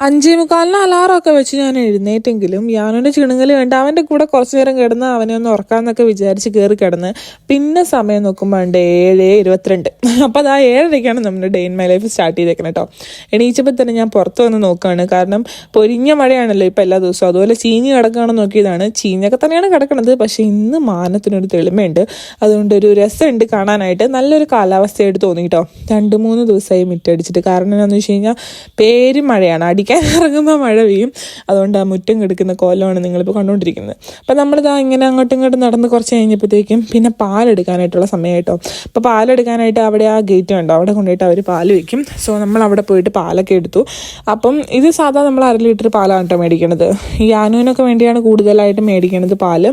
അഞ്ചേ മുക്കാലിന് അലാറമൊക്കെ വെച്ച് ഞാൻ എഴുന്നേറ്റെങ്കിലും യാനുവിന്റെ ചിണുങ്ങൽ കണ്ട് അവന്റെ കൂടെ കുറച്ച് നേരം കിടന്ന് അവനെ ഒന്ന് ഉറക്കാമെന്നൊക്കെ വിചാരിച്ച് കയറി കിടന്ന് പിന്നെ സമയം നോക്കുമ്പോൾ ഉണ്ട് ഏഴ് ഇരുപത്തിരണ്ട്. അപ്പോൾ അത് ആ ഏഴരയ്ക്കാണ് നമ്മുടെ day in my life start ചെയ്തേക്കുന്നത് കേട്ടോ എണീച്ചപ്പോൾ തന്നെ ഞാൻ പുറത്ത് വന്ന് നോക്കുകയാണ് കാരണം പൊരിഞ്ഞ മഴയാണല്ലോ ഇപ്പോൾ എല്ലാ ദിവസവും. അതുപോലെ ചീഞ്ഞ് കിടക്കുകയാണെന്ന് നോക്കിയതാണ്. ചീഞ്ഞൊക്കെ തന്നെയാണ് കിടക്കുന്നത് പക്ഷേ ഇന്ന് മാനത്തിനൊരു തെളിമയുണ്ട്. അതുകൊണ്ട് ഒരു രസമുണ്ട് കാണാനായിട്ട്. നല്ലൊരു കാലാവസ്ഥയായിട്ട് തോന്നി കേട്ടോ രണ്ട് മൂന്ന് ദിവസമായി മിറ്റടിച്ചിട്ട്. കാരണം എന്താണെന്ന് വെച്ച് കഴിഞ്ഞാൽ പേര് മഴയാണ്. അടിക്കാൻ ഇറങ്ങുമ്പോൾ മഴ പെയ്യും. അതുകൊണ്ട് ആ മുറ്റം കിടക്കുന്ന കോലമാണ് നിങ്ങളിപ്പോൾ കണ്ടുകൊണ്ടിരിക്കുന്നത് അപ്പം നമ്മളിതാ ഇങ്ങനെ അങ്ങോട്ടും ഇങ്ങോട്ടും നടന്ന് കുറച്ച് കഴിഞ്ഞപ്പോഴത്തേക്കും പിന്നെ പാലെടുക്കാനായിട്ടുള്ള സമയമായിട്ടോ അപ്പോൾ പാലെടുക്കാനായിട്ട് അവിടെ ആ ഗേറ്റ് ഉണ്ടോ അവിടെ കൊണ്ടുപോയിട്ട് അവർ പാൽ വയ്ക്കും സോ നമ്മൾ അവിടെ പോയിട്ട് പാലൊക്കെ എടുത്തു. അപ്പം ഇത് സാധാ നമ്മൾ അര ലിറ്റർ പാലാണ് കേട്ടോ മേടിക്കണത്. ഈ ആനുവിനൊക്കെ വേണ്ടിയാണ് കൂടുതലായിട്ട് മേടിക്കണത് പാൽ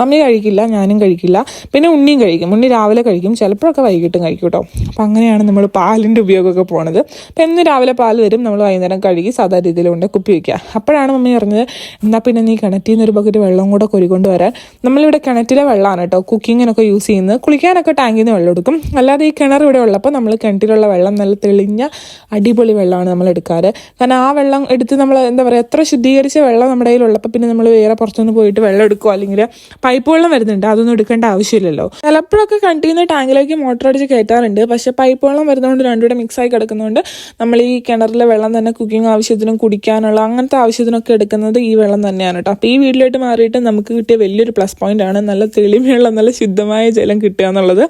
മമ്മി കഴിക്കില്ല ഞാനും കഴിക്കില്ല. പിന്നെ ഉണ്ണിയും കഴിക്കും. ഉണ്ണി രാവിലെ കഴിക്കും. ചിലപ്പോഴൊക്കെ വൈകിട്ടും കഴിക്കും കേട്ടോ അപ്പം അങ്ങനെയാണ് നമ്മൾ പാലിന്റെ ഉപയോഗമൊക്കെ പോണത്. അപ്പം എന്ന് രാവിലെ പാൽ വരും. നമ്മൾ വൈകുന്നേരം കഴുകി സാധാ രീതിയിൽ കൊണ്ട് കുപ്പി വയ്ക്കുക. അപ്പോഴാണ് മമ്മി പറഞ്ഞത് എന്നാൽ പിന്നെ നീ കിണറ്റിൽ നിന്ന് ഒരു ബക്കറ്റ് വെള്ളം കൂടെ കൊരിക്കൊണ്ട് വരാൻ നമ്മളിവിടെ കിണറ്റിലെ വെള്ളമാണ് കേട്ടോ കുക്കിങ്ങിനൊക്കെ യൂസ് ചെയ്യുന്നത്. കുളിക്കാനൊക്കെ ടാങ്കിൽ നിന്ന് വെള്ളം എടുക്കും. അല്ലാതെ ഈ കിണർ ഇവിടെ ഉള്ളപ്പോൾ നമ്മൾ കിണറ്റിലുള്ള വെള്ളം നല്ല തെളിഞ്ഞ അടിപൊളി വെള്ളമാണ് നമ്മൾ എടുക്കാറ്. കാരണം ആ വെള്ളം എടുത്ത് നമ്മൾ എന്താ പറയുക എത്ര ശുദ്ധീകരിച്ച വെള്ളം നമ്മുടെ കയ്യിലുള്ളപ്പോൾ പിന്നെ നമ്മൾ വേറെ പുറത്തുനിന്ന് പോയിട്ട് വെള്ളം എടുക്കുക അല്ലെങ്കിൽ പൈപ്പ് വെള്ളം വരുന്നുണ്ട് അതൊന്നും എടുക്കേണ്ട ആവശ്യമില്ലല്ലോ. ചിലപ്പോഴൊക്കെ നിന്ന് ടാങ്കിലേക്ക് മോട്ടർ അടിച്ച് കയറ്റാറുണ്ട്. പക്ഷേ പൈപ്പ് വെള്ളം വരുന്നതുകൊണ്ട് രണ്ടുകൂടെ മിക്സ് ആയി കിടക്കുന്നതുകൊണ്ട് നമ്മൾ ഈ കിണറിലെ വെള്ളം തന്നെ കുക്കിംഗ് ആവശ്യത്തിനും കുടിക്കാനുള്ള അങ്ങനത്തെ ആവശ്യത്തിനൊക്കെ എടുക്കുന്നത് ഈ വെള്ളം തന്നെയാണ് കേട്ടോ. അപ്പോൾ ഈ വീട്ടിലോട്ട് മാറിയിട്ട് നമുക്ക് കിട്ടിയ വലിയൊരു പ്ലസ് പോയിന്റ് ആണ് നല്ല തെളിമയുള്ള നല്ല ശുദ്ധമായ ജലം കിട്ടുക എന്നുള്ളത്.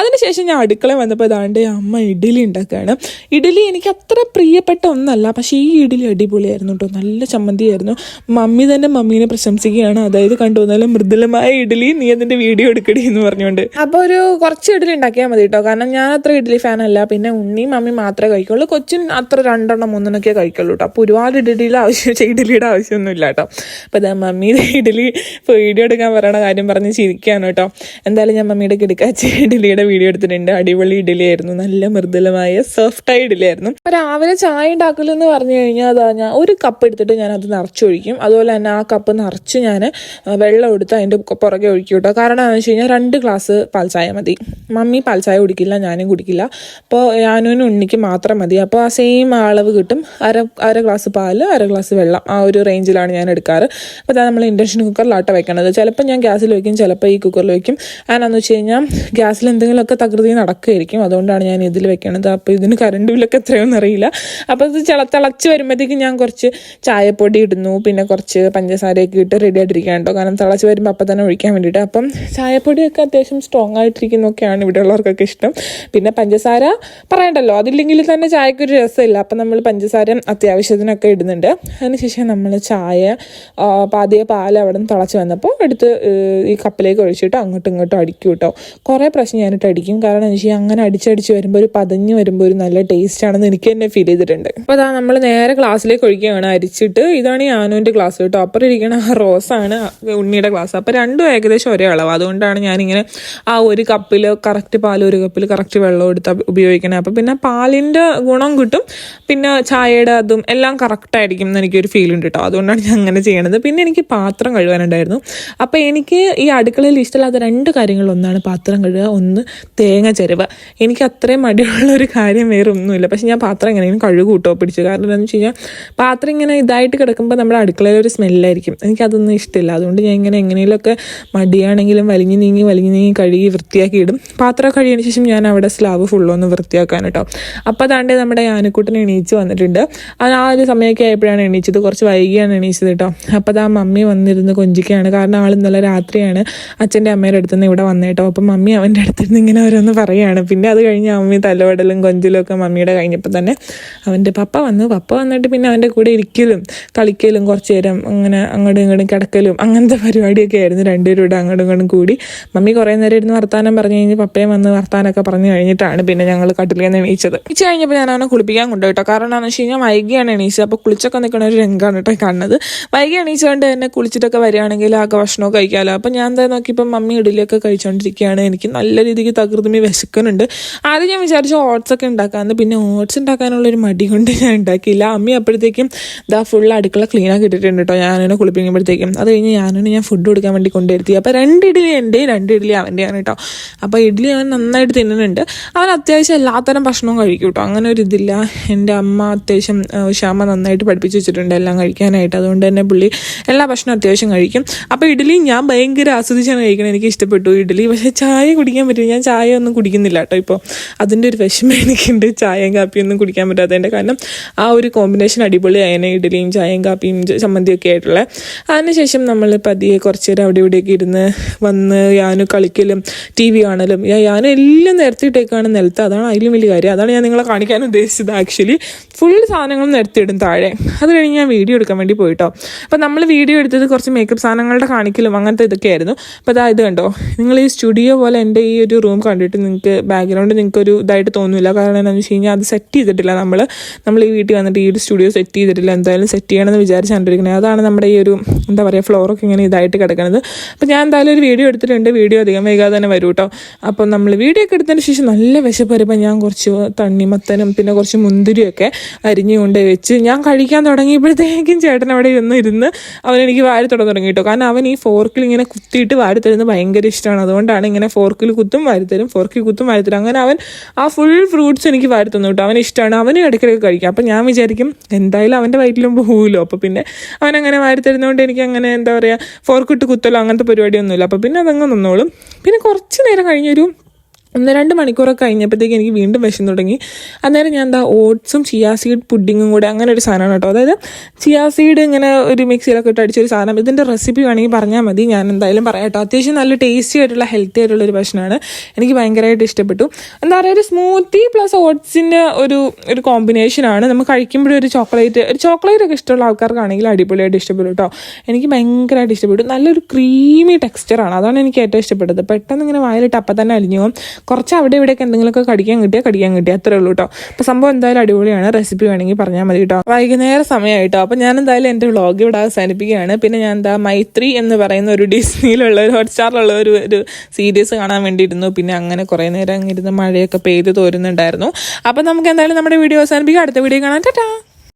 അതിനുശേഷം ഞാൻ അടുക്കള വന്നപ്പോൾ ഇതാണ്ട് അമ്മ ഇഡ്ഡലി ഉണ്ടാക്കുകയാണ്. ഇഡ്ഡലി എനിക്ക് അത്ര പ്രിയപ്പെട്ട ഒന്നല്ല പക്ഷേ ഈ ഇഡ്ഡലി അടിപൊളിയായിരുന്നു കേട്ടോ. നല്ല ചമ്മന്തിയായിരുന്നു. മമ്മി തന്നെ മമ്മീനെ പ്രശംസിക്കുകയാണ്. അതായത് കണ്ടു വന്നാലും മൃദുലമായ ഇഡ്ഡലി നീ അതിന്റെ വീഡിയോ എടുക്കടി എന്ന് പറഞ്ഞുകൊണ്ട്. അപ്പോൾ ഒരു കുറച്ച് ഇഡ്ഡലി ഉണ്ടാക്കിയാൽ മതി കേട്ടോ. കാരണം ഞാൻ അത്ര ഇഡ്ഡലി ഫാനല്ല പിന്നെ ഉണ്ണി മമ്മി മാത്രമേ കഴിക്കുള്ളൂ. കൊച്ചിൻ അത്ര രണ്ടെണ്ണം മൂന്നെണ്ണൊക്കെ കഴിക്കുള്ളൂ കേട്ടോ. ഒരുപാട് ഇഡലിയുടെ ആവശ്യം ഇഡ്ഡലിയുടെ ആവശ്യമൊന്നുമില്ല കേട്ടോ. അപ്പോൾ ഞാൻ മമ്മിയുടെ ഇഡലി വീഡിയോ എടുക്കാൻ പറയണ കാര്യം പറഞ്ഞ് ചിരിക്കുകയാണ് കേട്ടോ. എന്തായാലും ഞാൻ മമ്മിയുടെ കിടക്കാച്ച ഇഡലിയുടെ വീഡിയോ എടുത്തിട്ടുണ്ട്. അടിപൊളി ഇഡലിയായിരുന്നു നല്ല മൃദുലമായ സോഫ്റ്റായ ഇഡലിയായിരുന്നു രാവിലെ ചായ ഉണ്ടാക്കലെന്ന് പറഞ്ഞു കഴിഞ്ഞാൽ അതാ ഞാൻ ഒരു കപ്പ് എടുത്തിട്ട് ഞാൻ അത് നിറച്ചൊഴിക്കും. അതുപോലെ തന്നെ ആ കപ്പ് നിറച്ച് ഞാൻ വെള്ളം എടുത്ത് അതിന്റെ പുറകെ ഒഴിക്കും കേട്ടോ. കാരണം എന്താണെന്ന് വെച്ച് കഴിഞ്ഞാൽ രണ്ട് ഗ്ലാസ് പാൽച്ചായ മതി. മമ്മി പാൽച്ചായ കുടിക്കില്ല ഞാനും കുടിക്കില്ല. അപ്പോൾ ഞാനും ഉണ്ണിക്ക് മാത്രം മതി. അപ്പോൾ ആ സെയിം അളവ് കിട്ടും. അര അര ഗ്ലാസ് പാൽ അര ഗ്ലാസ് വെള്ളം ആ ഒരു റേഞ്ചിലാണ് ഞാൻ എടുക്കാറ്. അപ്പോൾ അതാണ് നമ്മൾ ഇൻഡക്ഷൻ കുക്കറിലാട്ട വെക്കണത്. ചിലപ്പോൾ ഞാൻ ഗ്യാസിൽ വയ്ക്കും ചിലപ്പോൾ ഈ കുക്കറിൽ വയ്ക്കും അതെന്നാന്ന് വെച്ച് കഴിഞ്ഞാൽ ഗ്യാസിൽ എന്തെങ്കിലുമൊക്കെ തകൃതി നടക്കുമായിരിക്കും അതുകൊണ്ടാണ് ഞാൻ ഇതിൽ വെക്കണത്. അപ്പോൾ ഇതിന് കറണ്ട് ബില്ലൊക്കെ എത്രയൊന്നും അറിയില്ല. അപ്പോൾ ഇത് ചില തിളച്ച് വരുമ്പോഴത്തേക്കും ഞാൻ കുറച്ച് ചായപ്പൊടി ഇടുന്നു. പിന്നെ കുറച്ച് പഞ്ചസാരയൊക്കെ ഇട്ട് റെഡി ആയിട്ടിരിക്കുകയാണ് കേട്ടോ. കാരണം തിളച്ച് വരുമ്പോൾ അപ്പം തന്നെ ഒഴിക്കാൻ വേണ്ടിയിട്ട്. അപ്പം ചായപ്പൊടിയൊക്കെ അത്യാവശ്യം സ്ട്രോങ് ആയിട്ടിരിക്കുന്നൊക്കെയാണ് ഇവിടെ ഉള്ളവർക്കൊക്കെ ഇഷ്ടം. പിന്നെ പഞ്ചസാര പറയണ്ടല്ലോ. അതില്ലെങ്കിൽ തന്നെ ചായക്കൊരു രസമില്ല. അപ്പം നമ്മൾ പഞ്ചസാര അത്യാവശ്യത്തിനൊക്കെ ഇടുന്നുണ്ട്. അതിനുശേഷം നമ്മൾ ചായ പാതിയെ പാൽ അവിടെ നിന്ന് തിളച്ച് വന്നപ്പോൾ എടുത്ത് ഈ കപ്പിലേക്ക് ഒഴിച്ചിട്ട് അങ്ങോട്ടും ഇങ്ങോട്ടും അടിക്കും കേട്ടോ. കുറേ പ്രാവശ്യം ഞാനിട്ട് അടിക്കും. കാരണം എന്ന് വെച്ചാൽ അങ്ങനെ അടിച്ചടിച്ച് വരുമ്പോൾ ഒരു പതഞ്ഞ് വരുമ്പോൾ ഒരു നല്ല ടേസ്റ്റ് ആണെന്ന് എനിക്ക് തന്നെ ഫീൽ ചെയ്തിട്ടുണ്ട്. അപ്പോൾ അതാ നമ്മൾ നേരെ ഗ്ലാസ്സിലേക്ക് ഒഴിക്കുകയാണ്. അരിച്ചിട്ട് ഇതാണ് ഈ ആനുവിന്റെ ഗ്ലാസ് കേട്ടോ. അപ്പുറം ഇരിക്കണ ആ റോസാണ് ഉണ്ണിയുടെ ഗ്ലാസ് അപ്പോൾ രണ്ടും ഏകദേശം ഒരേ അളവ്. അതുകൊണ്ടാണ് ഞാനിങ്ങനെ ആ ഒരു കപ്പിൽ കറക്റ്റ് പാൽ ഒരു കപ്പിൽ കറക്റ്റ് വെള്ളം എടുത്ത് ഉപയോഗിക്കണേ. അപ്പോൾ പിന്നെ പാലിന്റെ ഗുണം കിട്ടും. പിന്നെ ചായയുടെ അതും എല്ലാം കറക്റ്റ് ആയിരിക്കും എന്ന് എനിക്കൊരു ഫീൽ ഉണ്ട് കേട്ടോ അതുകൊണ്ടാണ് ഞാൻ അങ്ങനെ ചെയ്യണത്. പിന്നെ എനിക്ക് പാത്രം കഴുകാനുണ്ടായിരുന്നു. അപ്പോൾ എനിക്ക് ഈ അടുക്കളയിൽ ഇഷ്ടമില്ലാത്ത രണ്ട് കാര്യങ്ങൾ ഒന്നാണ് പാത്രം കഴുകുക ഒന്ന് തേങ്ങ ചെരുവ് എനിക്ക് അത്രയും മടിയുള്ള ഒരു കാര്യം വേറെ ഒന്നുമില്ല. പക്ഷെ ഞാൻ പാത്രം എങ്ങനെയും കഴുകു കൂട്ടോ പിടിച്ചു. കാരണം എന്താണെന്ന് വെച്ച് കഴിഞ്ഞാൽ പാത്രം ഇങ്ങനെ ഇതായിട്ട് കിടക്കുമ്പോൾ നമ്മുടെ അടുക്കളയിൽ ഒരു സ്മെല്ലായിരിക്കും എനിക്കതൊന്നും ഇഷ്ടമില്ല. അതുകൊണ്ട് ഞാൻ ഇങ്ങനെ എങ്ങനെയൊക്കെ മടിയാണെങ്കിലും വലിഞ്ഞു നീങ്ങി വലിഞ്ഞു നീങ്ങി കഴുകി വൃത്തിയാക്കി ഇടും. പാത്രം കഴിയതിന് ശേഷം ഞാൻ അവിടെ സ്ലാബ് ഫുള്ളൊന്ന് വൃത്തിയാക്കാൻ കേട്ടോ അപ്പോൾ അതാണ്ട് നമ്മുടെ ആനക്കൂട്ടൻ എണീച്ച് വന്നിട്ടുണ്ട്. ആ ഒരു സമയമൊക്കെ ആയപ്പോഴാണ് എണീച്ചത്. കുറച്ച് വൈകിയാണ് എണീച്ചത് കേട്ടോ. അപ്പോൾ അത് ആ മമ്മി വന്നിരുന്ന് കൊഞ്ചിക്കുകയാണ്. കാരണം ആൾ ഇന്നലെ രാത്രിയാണ് അച്ഛന്റെ അമ്മയുടെ അടുത്ത് നിന്ന് ഇവിടെ വന്നേട്ടോ അപ്പം മമ്മി അവന്റെ അടുത്തിരുന്ന് ഇങ്ങനെ ഓരോന്ന് പറയുകയാണ്. പിന്നെ അത് കഴിഞ്ഞ് അമ്മി തലവടലും കൊഞ്ചിലും ഒക്കെ മമ്മിയുടെ കഴിഞ്ഞപ്പോൾ തന്നെ അവന്റെ പപ്പ വന്നു. പപ്പ വന്നിട്ട് പിന്നെ അവന്റെ കൂടെ ഇരിക്കലും കളിക്കലും കുറച്ച് നേരം അങ്ങനെ അങ്ങോട്ടും ഇങ്ങോട്ടും കിടക്കലും അങ്ങനത്തെ പരിപാടിയൊക്കെ ആയിരുന്നു രണ്ടുപേരും അങ്ങോട്ടും ഇങ്ങോട്ടും കൂടി. മമ്മി കുറേ നേരം ഇരുന്ന് വർത്താനം പറഞ്ഞു കഴിഞ്ഞ് പപ്പയും വന്ന് വർത്താനമൊക്കെ പറഞ്ഞു കഴിഞ്ഞിട്ടാണ് പിന്നെ ഞങ്ങൾ കട്ടിലിൽ നിന്ന് എണീച്ചത്. ഉച്ച കഴിഞ്ഞപ്പോൾ ഞാൻ അവനെ കുളിപ്പിക്കാൻ കൊണ്ടുപോയിട്ടോ കാരണം എന്താണെന്ന് വെച്ച് കഴിഞ്ഞാൽ വൈകിയാണ് എണീച്ചത് അപ്പോൾ കുളിച്ചൊക്കെ നിൽക്കുന്ന ഒരു രംഗമാണ് കേട്ടോ കണ്ണത് വൈകി എണീച്ചുകൊണ്ട് തന്നെ കുളിച്ചിട്ടൊക്കെ വരികയാണെങ്കിൽ ആകെ ഭക്ഷണമൊക്കെ കഴിക്കാമല്ലോ അപ്പോൾ ഞാൻ എന്താ നോക്കിയപ്പോൾ മമ്മി ഇഡലിയൊക്കെ കഴിച്ചുകൊണ്ടിരിക്കുകയാണ് എനിക്ക് നല്ല രീതിക്ക് തകൃതിമി വിശക്കുന്നുണ്ട്. ആദ്യം ഞാൻ വിചാരിച്ചു ഓട്സ് ഒക്കെ ഉണ്ടാക്കാമെന്ന് പിന്നെ ഓട്സ് ഉണ്ടാക്കാനുള്ളൊരു മടി കൊണ്ട് ഞാൻ ഉണ്ടാക്കിയില്ല. അമ്മി അപ്പോഴത്തേക്കും ഇതാ ഫുൾ അടുക്കള ക്ലീൻ ആക്കി ഇട്ടിട്ടുണ്ട് കേട്ടോ ഞാനിനെ കുളിപ്പിക്കുമ്പോഴത്തേക്കും. അത് കഴിഞ്ഞ് ഞാനിനെ ഞാൻ ഫുഡ് കൊടുക്കാൻ വേണ്ടി കൊണ്ടുവരുത്തി. അപ്പോൾ രണ്ട് ഇഡലി എന്റെ രണ്ട് ഇഡലി അവന്റെയാണ് കേട്ടോ അപ്പോൾ ഇഡ്ഡലി അവൻ നന്നായിട്ട് തിന്നുന്നുണ്ട്. അവൻ അത്യാവശ്യം എല്ലാത്തരം ഭക്ഷണവും കഴിക്കും കേട്ടോ അങ്ങനെ ഒരു ഇതില്ല. എന്റെ അമ്മ അത്യാവശ്യം അമ്മ നന്നായിട്ട് പഠിപ്പിച്ച് വെച്ചിട്ടുണ്ട് എല്ലാം കഴിക്കാനായിട്ട്. അതുകൊണ്ട് തന്നെ പുള്ളി എല്ലാ ഭക്ഷണവും അത്യാവശ്യം കഴിക്കും. അപ്പോൾ ഇഡ്ഡലി ഞാൻ ഭയങ്കര ആസ്വദിച്ചാണ് കഴിക്കുന്നത് എനിക്ക് ഇഷ്ടപ്പെട്ടു ഇഡ്ഡലി. പക്ഷേ ചായ കുടിക്കാൻ പറ്റില്ല. ഞാൻ ചായ ഒന്നും കുടിക്കുന്നില്ല കേട്ടോ ഇപ്പോൾ അതിന്റെ ഒരു വിഷമം എനിക്കുണ്ട്. ചായയും കാപ്പിയൊന്നും കുടിക്കാൻ പറ്റാത്തതിന്റെ കാരണം ആ ഒരു കോമ്പിനേഷൻ അടിപൊളിയായനെ ഇഡ്ഡലിയും ചായയും കാപ്പിയും ചമ്മന്തിയൊക്കെ ആയിട്ടുള്ള. അതിനുശേഷം നമ്മൾ പതിയെ കുറച്ച് നേരം അവിടെ ഇവിടെയൊക്കെ ഇരുന്ന് വന്ന് യാനു കളിക്കലും ടി വി കാണലും. യാനു എല്ലാം നിരത്തിയിട്ടേക്കാണ് നിലത്ത്. അതാണ് അതിലും വലിയ കാര്യം. അതാണ് ഞാൻ നിങ്ങളെ കാണിക്കാൻ ഉദ്ദേശിച്ചത് ആക്ച്വലി ഫുൾ സാധനങ്ങളും നിരത്തിയിടും താഴെ. അത് കഴിഞ്ഞ് ഞാൻ വീഡിയോ എടുക്കാൻ വേണ്ടി പോയിട്ടോ. അപ്പോൾ നമ്മൾ വീഡിയോ എടുത്തത് കുറച്ച് മേക്കപ്പ് സാധനങ്ങളുടെ കാണിക്കലും അങ്ങനത്തെ ഇതൊക്കെ ആയിരുന്നു. അപ്പോൾ അതായത് കണ്ടോ? നിങ്ങൾ ഈ സ്റ്റുഡിയോ പോലെ എന്റെ ഈ ഒരു റൂം കണ്ടിട്ട് നിങ്ങൾക്ക് ബാക്ക്ഗ്രൗണ്ട് നിങ്ങൾക്ക് ഒരു ഇതായിട്ട് തോന്നില്ല കാരണം എന്താണെന്ന് വെച്ച് കഴിഞ്ഞാൽ അത് സെറ്റ് ചെയ്തിട്ടില്ല നമ്മൾ നമ്മൾ ഈ വീട്ടിൽ വന്നിട്ട് ഈ ഒരു സ്റ്റുഡിയോ സെറ്റ് ചെയ്തിട്ടില്ല. എന്തായാലും സെറ്റ് ചെയ്യണമെന്ന് വിചാരിച്ച് കണ്ടിരിക്കുന്നത് അതാണ് നമ്മുടെ ഈ ഒരു എന്താ പറയുക ഫ്ലോറൊക്കെ ഇങ്ങനെ ഇതായിട്ട് കിടക്കുന്നത് അപ്പോൾ ഞാൻ എന്തായാലും ഒരു വീഡിയോ എടുത്തിട്ടുണ്ട്. വീഡിയോ അധികം വൈകാതെ തന്നെ വരും കേട്ടോ അപ്പോൾ നമ്മൾ വീഡിയോ ഒക്കെ എടുത്തതിന് ശേഷം നല്ല വിശപ്പ് വരുമ്പോൾ ഞാൻ കുറച്ച് തണ്ണിമത്തനും പിന്നെ കുറച്ച് മുന്തിരിയൊക്കെ അരിഞ്ഞുകൊണ്ട് വെച്ച് ഞാൻ കഴിക്കാൻ തുടങ്ങിയപ്പോഴത്തേക്കും ചേട്ടൻ അവിടെ ഇരുന്ന് ഇരുന്ന് അവൻ എനിക്ക് വാരി തുടങ്ങി തുടങ്ങി കേട്ടോ. കാരണം അവൻ ഈ ഫോർക്കിൽ ഇങ്ങനെ കുത്തിയിട്ട് വാരി തരുന്നത് ഭയങ്കര ഇഷ്ടമാണ്. അതുകൊണ്ടാണ് ഇങ്ങനെ ഫോർക്കിൽ കുത്തും വാരി തരും ഫോർക്കിൽ കുത്തും വാരി തരും. അങ്ങനെ അവൻ ആ ഫുൾ ഫ്രൂട്ട്സ് എനിക്ക് വാരി തന്നു കേട്ടോ. അവന് ഇഷ്ടമാണ്. അവനും ഇടയ്ക്കിടയ്ക്ക് കഴിക്കാം. അപ്പം ഞാൻ വിചാരിക്കും എന്തായാലും അവന്റെ വയറ്റിലും പോകുമല്ലോ അപ്പോൾ പിന്നെ അവൻ അങ്ങനെ വാരി തരുന്നതുകൊണ്ട് എനിക്ക് അങ്ങനെ എന്താ പറയുക ഫോർക്കിട്ട് കുത്തലോ അങ്ങനത്തെ പരിപാടിയൊന്നുമില്ല. അപ്പോൾ പിന്നെ അതങ്ങ് നിന്നോളും. പിന്നെ കുറച്ച് നേരം കഴിഞ്ഞൊരു ഒന്ന് രണ്ട് മണിക്കൂറൊക്കെ കഴിഞ്ഞപ്പോഴത്തേക്ക് എനിക്ക് വീണ്ടും വിഷം തുടങ്ങി. അന്നേരം ഞാൻ എന്താ ഓട്സും ചിയാ സീഡ് പുഡിങ്ങും കൂടെ അങ്ങനെ ഒരു സാധനമാണ് കേട്ടോ. അതായത് ചിയാ സീഡ് ഇങ്ങനെ ഒരു മിക്സിയിലൊക്കെ ഇട്ട് അടിച്ചൊരു സാധനം. ഇതിന്റെ റെസിപ്പി വേണമെങ്കിൽ പറഞ്ഞാൽ മതി. ഞാൻ എന്തായാലും പറയാം കേട്ടോ. അത്യാവശ്യം നല്ല ടേസ്റ്റി ആയിട്ടുള്ള ഹെൽത്തി ആയിട്ടുള്ള ഒരു ഭക്ഷണമാണ്. എനിക്ക് ഭയങ്കരമായിട്ട് ഇഷ്ടപ്പെട്ടു. എന്താ പറയുക ഒരു സ്മൂത്തി പ്ലസ് ഓട്സിന്റെ ഒരു ഒരു കോമ്പിനേഷനാണ് നമ്മൾ കഴിക്കുമ്പോഴും ഒരു ചോക്ലേറ്റ് ഒരു ചോക്ലേറ്റ് ഒക്കെ ഇഷ്ടമുള്ള ആൾക്കാർക്കാണെങ്കിൽ അടിപൊളിയായിട്ട് ഇഷ്ടപ്പെടും കേട്ടോ. എനിക്ക് ഭയങ്കരമായിട്ട് ഇഷ്ടപ്പെട്ടു. നല്ലൊരു ക്രീമി ടെക്സ്ചറാണ്. അതാണ് എനിക്ക് ഏറ്റവും ഇഷ്ടപ്പെട്ടത്. പെട്ടെന്ന് ഇങ്ങനെ വായിലിട്ട് അപ്പം തന്നെ അലിഞ്ഞു കുറച്ച് അവിടെ ഇവിടെയൊക്കെ എന്തെങ്കിലുമൊക്കെ കടിക്കാൻ കിട്ടിയാൽ കടിക്കാൻ കിട്ടിയാൽ അത്രേ ഉള്ളൂ കേട്ടോ അപ്പോൾ സംഭവം എന്തായാലും അടിപൊളിയാണ്. റെസിപ്പി വേണമെങ്കിൽ പറഞ്ഞാൽ മതി കേട്ടോ വൈകുന്നേര സമയമായിട്ടോ അപ്പോൾ ഞാൻ എന്തായാലും എന്റെ വ്ളോഗ് ഇവിടെ അവസാനിപ്പിക്കുകയാണ്. പിന്നെ ഞാൻ എന്താ മൈത്രി എന്ന് പറയുന്ന ഒരു ഡിസ്നിയിലുള്ള ഒരു ഹോട്ട്സ്റ്റാറിലുള്ള ഒരു ഒരു സീരീസ് കാണാൻ വേണ്ടിയിരുന്നു. പിന്നെ അങ്ങനെ കുറേ നേരം ഇരുന്ന് മഴയൊക്കെ പെയ്ത് തോരുന്നുണ്ടായിരുന്നു. അപ്പോൾ നമുക്ക് എന്തായാലും നമ്മുടെ വീഡിയോ അവസാനിപ്പിക്കാം. അടുത്ത വീഡിയോ കാണാൻ ടാറ്റാ